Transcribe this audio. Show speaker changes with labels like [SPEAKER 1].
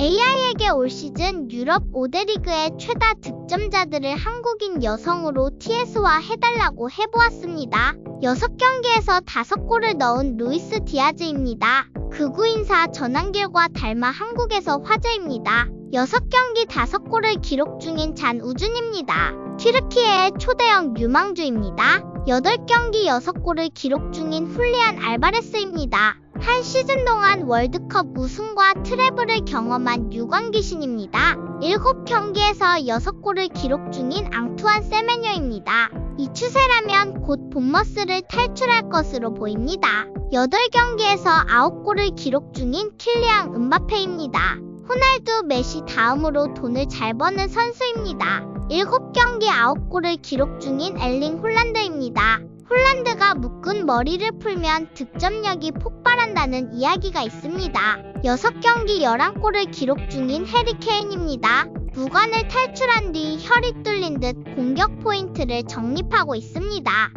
[SPEAKER 1] AI에게 올 시즌 유럽 5대 리그의 최다 득점자들을 한국인 여성으로 TS화 해달라고 해보았습니다. 6경기에서 5골을 넣은 루이스 디아즈입니다. 극우 인사 전환길과 닮아 한국에서 화제입니다. 6경기 5골을 기록 중인 잔우준입니다. 튀르키예의 초대형 유망주입니다. 8경기 6골을 기록 중인 훌리안 알바레스입니다. 한 시즌 동안 월드컵 우승과 트래블을 경험한 유광귀신입니다. 7경기에서 6골을 기록 중인 앙투안 세메녀입니다. 이 추세라면 곧 본머스를 탈출할 것으로 보입니다. 8경기에서 9골을 기록 중인 킬리앙 은바페입니다. 호날두 메시 다음으로 돈을 잘 버는 선수입니다. 7경기 9골을 기록 중인 엘링 홀란드입니다. 홀란드가 묶은 머리를 풀면 득점력이 폭발 한다는 이야기가 있습니다. 6경기 11골을 기록 중인 해리 케인입니다. 무관을 탈출한 뒤 혈이 뚫린 듯 공격 포인트를 정립하고 있습니다.